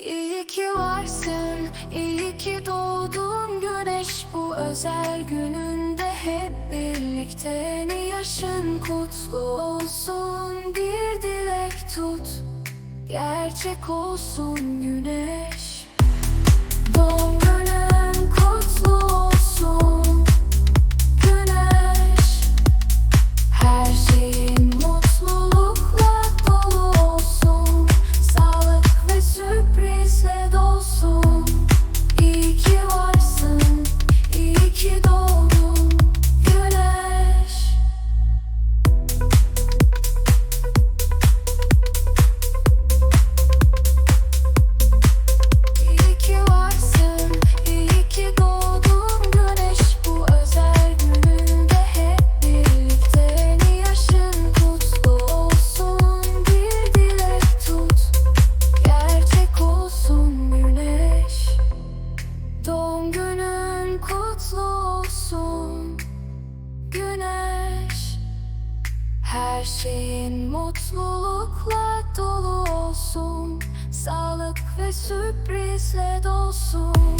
İyi ki varsın, iyi ki doğdun güneş. Bu özel gününde hep birlikte Yeni yaşın kutlu olsun. Bir dilek tut Gerçek olsun güneş her şeyin mutlulukla dolu olsun. Sağlık ve sürprizle dolsun